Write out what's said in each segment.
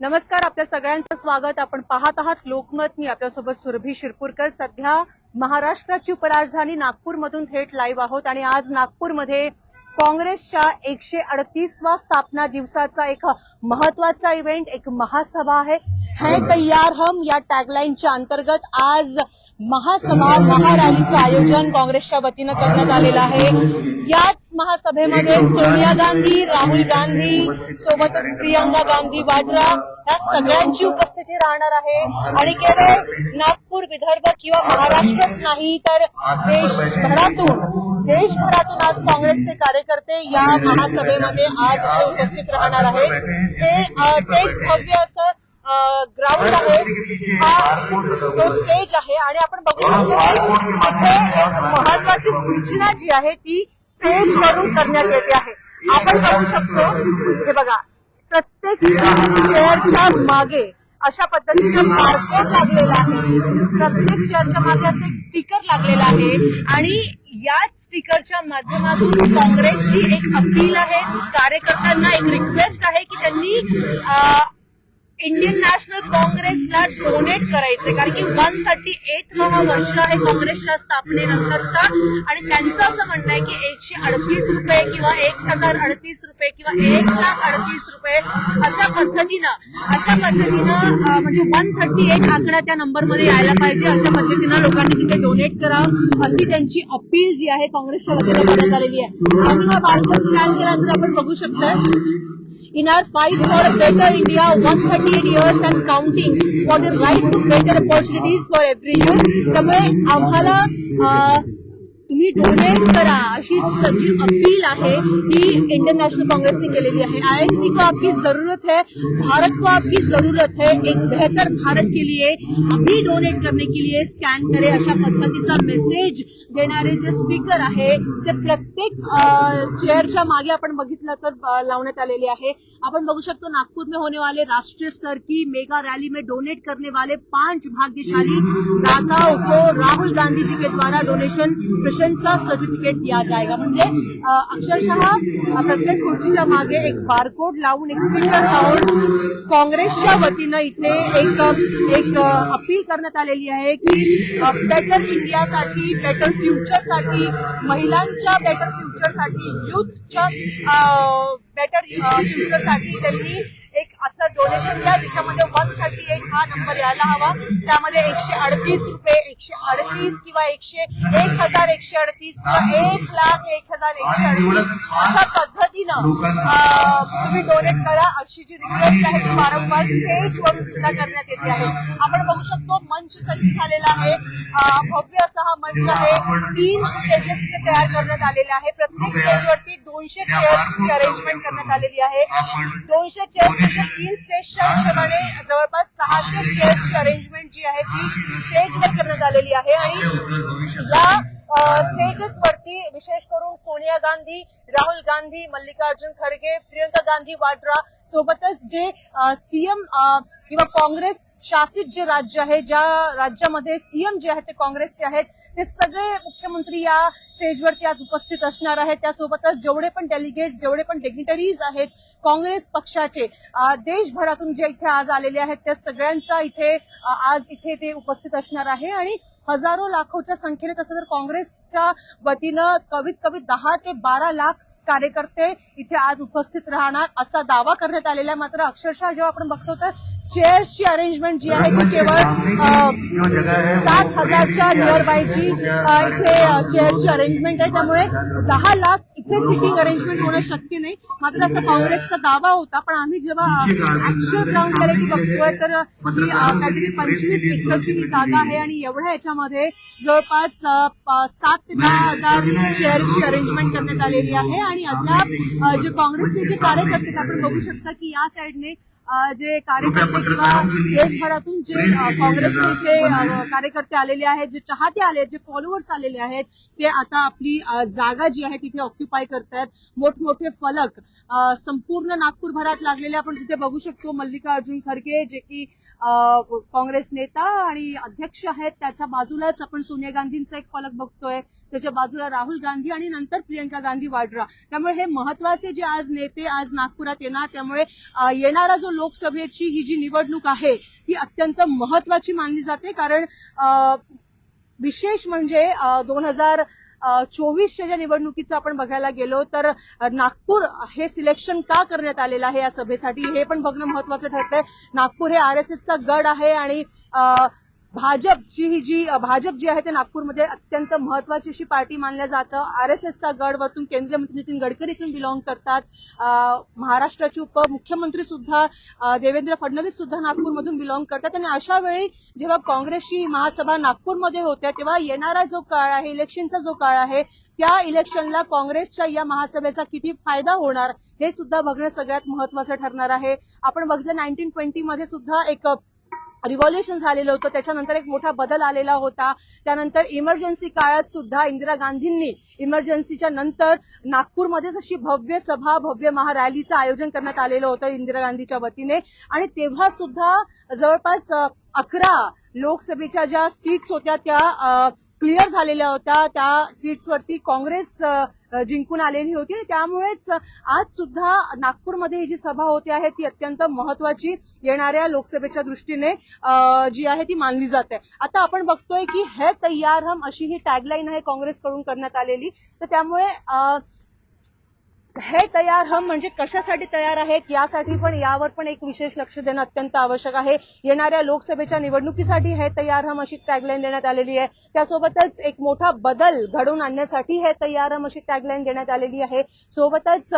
नमस्कार आपल्या सगळ्यांचं स्वागत. आपण पाहत आहात लोकमत मी आपल्यासोबत सुरभी शिरपूरकर. सध्या महाराष्ट्राची उपराजधानी नागपूरमधून थेट लाईव्ह आहोत आणि आज नागपूरमध्ये काँग्रेसच्या एकशे अडतीसवा स्थापना दिवसाचा एक महत्त्वाचा इव्हेंट एक महासभा आहे. है तैयार हम या टॅगलाईनच्या अंतर्गत आज महासभा महारॅलीचं आयोजन काँग्रेसच्या वतीनं करण्यात आलेलं आहे. याच महासभेमध्ये सोनिया गांधी राहुल गांधी सोबतच प्रियंका गांधी वाड्रा या सगळ्यांची उपस्थिती राहणार आहे. आणि केवळ नागपूर विदर्भ किंवा महाराष्ट्रच नाही तर देशभरातून देशभरातून आज काँग्रेसचे कार्यकर्ते या महासभेमध्ये आज उपस्थित राहणार आहेत. हे तेच भव्य असं ग्राउंड आहे. हा तो स्टेज आहे आणि आपण बघू शकतो की महत्वाची सूचना जी आहे ती स्टेज वरून करण्यात येते आहे. आपण बघू शकतो. हे बघा प्रत्येक चेअरच्या मागे अशा पद्धतीनं बारकोड लागलेला आहे. प्रत्येक चेअरच्या मागे असं एक स्टिकर लागलेलं आहे. आणि याच स्टिकरच्या माध्यमातून काँग्रेसची एक अपील आहे. कार्यकर्त्यांना एक रिक्वेस्ट आहे की त्यांनी इंडियन नॅशनल काँग्रेसला डोनेट करायचे कारण की वन थर्टी एथ हा वर्ष आहे काँग्रेसच्या स्थापनेनंतरचा. आणि त्यांचं असं म्हणणं आहे की एकशे अडतीस रुपये किंवा एक हजार अडतीस रुपये किंवा एक लाख अडतीस रुपये अशा पद्धतीनं अशा पद्धतीनं म्हणजे वन थर्टी एट आकडा त्या नंबरमध्ये यायला पाहिजे. अशा पद्धतीनं लोकांनी तिथे डोनेट करावं. अशी त्यांची अपील जी आहे काँग्रेसच्या वतीने करण्यात आलेली आहे. हा आपण बघू शकतो in our fight for a better India, 138 years and counting, for the right to better opportunities for every youth. त्यामुळे आम्हाला अं, तुम्ही डोनेट करा अशी सची अपील आहे ती इंडियन नॅशनल काँग्रेसने केलेली आहे. आयएनसी को आपकी जरूरत है भारत को आपकी जरूरत है एक बेहतर भारत के लिए अभी डोनेट करने के लिए स्कॅन करे अशा पद्धतीचा मेसेज देणारे जे स्पीकर आहे ते प्रत्येक चेअरच्या मागे आपण बघितलं तर लावण्यात आलेले आहे. आपण बघू शकतो नागपूर में होने वाले राष्ट्रीय स्तर की मेगा रैली में डोनेट करने वाले पांच भाग्यशाली दाताओं को राहुल गांधी जी के द्वारा डोनेशन प्रशंसा सर्टिफिकेट दिया जाएगा। म्हणजे अक्षरशः प्रत्येक खुर्चीच्या मागे एक बारकोड लावून एक स्टिकर लावून काँग्रेसच्या वतीनं इथे एक एक अपील करण्यात आलेली आहे की बेटर इंडियासाठी बेटर फ्युचरसाठी महिलांच्या बेटर फ्युचरसाठी युथच्या बेटर फ्युचरसाठी त्यांनी एक असं डोनेशन द्या ज्याच्यामध्ये वन थर्टी एट हा नंबर यायला हवा. त्यामध्ये एकशे अडतीस रुपये एकशे अडतीस किंवा एकशे एक हजार एकशे अडतीस किंवा एक लाख एक हजार एकशे अडतीस अशा पद्धतीनं तुम्ही डोनेट करा अशी जी रिक्वेस्ट आहे ती वारंवार स्टेजवरून सुद्धा करण्यात येते आहे. आपण बघू शकतो मंच सज्ज झालेला आहे. भव्य असा हा मंच आहे. तीन स्टेजेस इथे तयार करण्यात आलेले आहे. प्रत्येक स्टेजवरती दोनशे चेअर्सची अरेंजमेंट करण्यात आलेली आहे. दोनशे चेअर्स म्हणजे तीन स्टेजच्या हिशोबाने जवळपास सहाशे चेअर्सची अरेंजमेंट जी आहे ती स्टेजवर करण्यात आलेली आहे. आणि या स्टेजेसवरती विशेष करून सोनिया गांधी राहुल गांधी मल्लिकार्जुन खरगे प्रियंका गांधी वाड्रा सोबतच जे सीएम किंवा काँग्रेस शासित जे राज्य आहे ज्या राज्यामध्ये सीएम जे आहेत ते काँग्रेसचे आहेत ते सगळे मुख्यमंत्री या स्टेजवरती आज उपस्थित असणार आहेत. त्यासोबतच जेवढे पण डेलिगेट जेवढे पण डिग्निटरीज आहेत काँग्रेस पक्षाचे देशभरातून जे इथे आज आलेले आहेत त्या सगळ्यांचा इथे आज इथे ते उपस्थित असणार आहे. आणि हजारो लाखोच्या संख्येने तसं जर काँग्रेसच्या वतीनं कमीत कमी दहा ते बारा लाख कार्यकर्ते इथे आज उपस्थित राहणार असा दावा करण्यात आलेला आहे. मात्र अक्षरशः जेव्हा आपण बघतो तर चेअर्सची अरेंजमेंट जी आहे ती केवळ सात हजारच्या नियर बायची इथे चेअरची अरेंजमेंट आहे. त्यामुळे दहा लाख इथे सिटिंग अरेंजमेंट होणं शक्य नाही. मात्र असा काँग्रेसचा दावा होता पण आम्ही जेव्हा ऍक्च्युअल ग्राउंड बघतोय तर ही काहीतरी पंचवीस एकरची ही जागा आहे आणि एवढ्या याच्यामध्ये जवळपास सात ते दहा हजार चेअर्सची अरेंजमेंट करण्यात आलेली आहे आणि अद्याप जे काँग्रेसचे जे कार्यकर्ते आपण बघू शकता की या साईडने जे कार्यकर्ते किंवा देशभरातून जे काँग्रेसचे कार्यकर्ते आलेले आहेत जे चाहते आले आहेत जे फॉलोअर्स आलेले आहेत ते आता आपली जागा जी आहे तिथे ऑक्युपाय करतायत. मोठमोठे फलक संपूर्ण नागपूरभरात लागलेले आपण तिथे बघू शकतो मल्लिकार्जुन खरगे जे की काँग्रेस नेता आणि अध्यक्ष आहेत त्याच्या बाजूलाच आपण सोनिया गांधींचा एक फलक बघतोय. त्याच्या बाजूला राहुल गांधी आणि नंतर प्रियंका गांधी वाड्रा. त्यामुळे हे महत्त्वाचे जे आज नेते आज नागपुरात येणार त्यामुळे येणारा जो लोकसभेची ही जी निवडणूक आहे ती अत्यंत महत्वाची मानली जाते. कारण विशेष म्हणजे दोन हजार चोवीसच्या ज्या निवडणुकीचं आपण बघायला गेलो तर नागपूर हे सिलेक्शन का करण्यात आलेलं आहे या सभेसाठी हे पण बघणं महत्वाचं ठरतंय. नागपूर हे आर एस एसचा गड आहे आणि भाजपची ही जी भाजप जी आहे ते नागपूरमध्ये अत्यंत महत्वाची अशी पार्टी मानल्या जातं. आर एस एसचा गड वरतून केंद्रीय मंत्री नितीन गडकरी इथून बिलॉंग करतात महाराष्ट्राचे उपमुख्यमंत्री सुद्धा देवेंद्र फडणवीस सुद्धा नागपूरमधून बिलॉंग करतात. आणि अशा वेळी जेव्हा काँग्रेसची महासभा नागपूरमध्ये होत्या तेव्हा येणारा जो काळ आहे इलेक्शनचा जो काळ आहे त्या इलेक्शनला काँग्रेसच्या या महासभेचा किती फायदा होणार हे सुद्धा बघणं सगळ्यात महत्वाचं ठरणार आहे. आपण बघितलं नाईन्टीन ट्वेंटी मध्ये सुद्धा एक रिव्हॉल्युशन झालेलं होतं. त्याच्यानंतर एक मोठा बदल आलेला होता. त्यानंतर इमर्जन्सी काळात सुद्धा इंदिरा गांधींनी इमर्जन्सीच्या नंतर नागपूरमध्येच अशी भव्य सभा भव्य महारॅलीचं आयोजन करण्यात आलेलं होतं इंदिरा गांधीच्या वतीने. आणि तेव्हा सुद्धा जवळपास अकरा लोकसभेच्या ज्या सीट्स होत्या त्या क्लिअर झालेल्या होत्या. त्या सीट्सवरती काँग्रेस जिंकून आलेली होती आणि त्यामुळेच आज सुद्धा नागपूरमध्ये ही जी सभा होते आहे ती अत्यंत महत्वाची येणाऱ्या लोकसभेच्या दृष्टीने जी आहे ती मानली जाते. आता आपण बघतोय की हे तयार हम अशी ही टॅगलाईन आहे काँग्रेसकडून करण्यात आलेली. तर त्यामुळे हे तयार हम म्हणजे कशासाठी तयार आहेत? यासाठी पण यावर पण एक विशेष लक्ष देणं अत्यंत आवश्यक आहे. येणाऱ्या लोकसभेच्या निवडणुकीसाठी हे तयार हम अशी टॅगलाईन देण्यात आलेली आहे. त्यासोबतच एक मोठा बदल घडवून आणण्यासाठी हे तयार हम अशी टॅगलाईन देण्यात आलेली आहे. सोबतच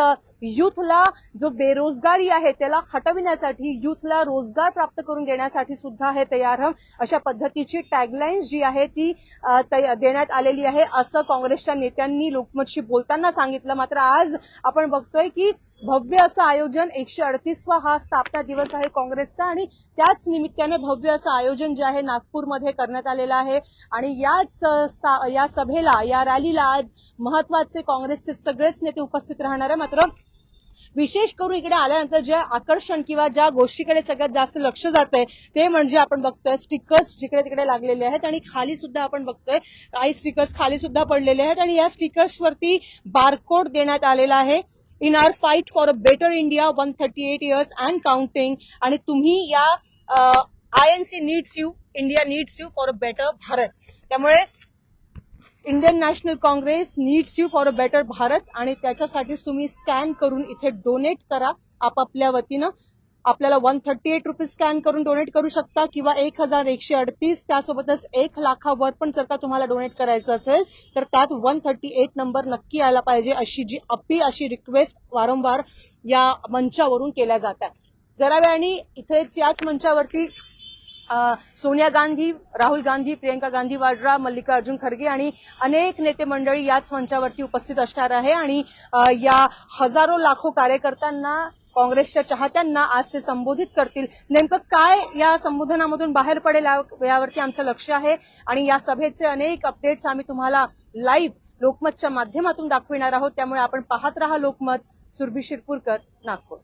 युथला जो बेरोजगारी आहे त्याला हटविण्यासाठी युथला रोजगार प्राप्त करून देण्यासाठी सुद्धा हे तयार हम अशा पद्धतीची टॅगलाईन्स जी आहे ती देण्यात आलेली आहे. असं काँग्रेसच्या नेत्यांनी लोकमतशी बोलताना सांगितलं. मात्र आज आपण बघतोय की भव्य असं आयोजन एकशे अडतीसवा हा स्थापना दिवस आहे काँग्रेसचा आणि त्याच निमित्ताने भव्य असं आयोजन जे आहे नागपूरमध्ये करण्यात आलेलं आहे. आणि याच या सभेला या रॅलीला आज महत्त्वाचे काँग्रेसचे सगळेच नेते उपस्थित राहणार आहे मात्र विशेष करून इकडे आल्यानंतर जे आकर्षण किंवा ज्या गोष्टीकडे सगळ्यात जास्त लक्ष जात आहे ते म्हणजे आपण बघतोय स्टिकर्स जिकडे तिकडे लागलेले आहेत आणि खाली सुद्धा आपण बघतोय काही स्टिकर्स खाली सुद्धा पडलेले आहेत आणि या स्टिकर्स वरती बारकोड देण्यात आलेला आहे. In our fight for a better India one thirty eight years and counting आणि तुम्ही या I N C needs you India needs you for a better Bharat. त्यामुळे Indian National Congress needs you for a better Bharat आणि त्याच्यासाठीच तुम्ही scan करून इथे donate करा आपापल्या वतीनं. आपल्याला one thirty eight rupees scan करून डोनेट करू शकता किंवा एक हजार एकशे अडतीस त्यासोबतच एक लाखावर पण जर का तुम्हाला डोनेट करायचं असेल तर त्यात वन थर्टी एट नंबर नक्की यायला पाहिजे अशी जी अपील अशी रिक्वेस्ट वारंवार या मंचावरून केल्या जातात. जरा वेळाने इथेच याच मंचावरती सोनिया गांधी राहुल गांधी प्रियंका गांधी वाड्रा मल्लिकार्जुन खरगे आणि अनेक नेते मंडळी याच मंचावरती उपस्थित असणार आहे आणि या हजारो लाखो कार्यकर्त्यांना काँग्रेसच्या चाहत्यांना आज ते संबोधित करतील. नेमकं काय या संबोधनामधून बाहेर पडेल यावरती आमचं लक्ष आहे आणि या सभेचे अनेक अपडेट्स आम्ही तुम्हाला लाईव्ह लोकमतच्या माध्यमातून दाखविणार आहोत. त्यामुळे आपण पाहत राहा लोकमत सुरभी शिरपूरकर नागपूर.